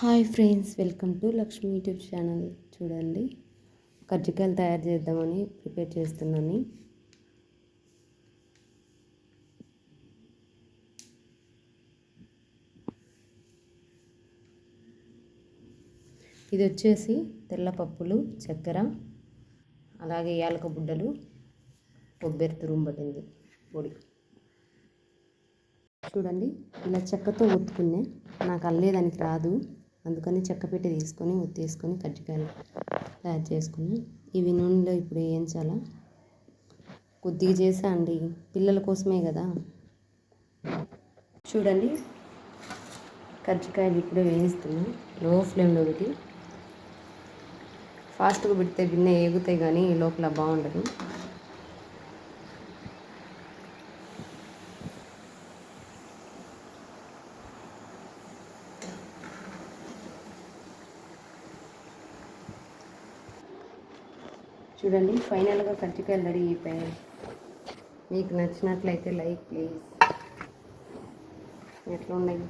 Hi friends welcome to Lakshmi YouTube channel. చూడండి కజ్జికాయలు తయారు చేద్దామని ప్రిపేర్ చేస్తున్నాను. ఇది వచ్చేసి తెల్ల పప్పులు చక్కెర అలాగే యాలక బుడ్డలు కొబ్బరి తురుము పట్టింది పొడి. చూడండి ఇలా చెక్కతో ఒత్తుకునే నాకు అల్లేదానికి రాదు. అందుకని చెక్కపెట్టి తీసుకొని ఒత్తేసుకొని కజ్జికాయలు తయారు చేసుకుని ఇవి నూనెలో ఇప్పుడు వేయించాలా? కొద్దిగా చేసా అండి. పిల్లల కోసమే కదా. చూడండి. కజ్జికాయలు ఇప్పుడే వేయిస్తున్నా. లో ఫ్లేమ్లో పెట్టి. ఫాస్ట్గా పెడితే గిన్నె ఏగుతాయి కానీ లోపల బాగుండదు. చూడండి ఫైనల్గా కజ్జికాయలు రెడీ అయిపోయాయి. మీకు నచ్చినట్లయితే లైక్ ప్లీజ్. ఎట్లా ఉన్నాయి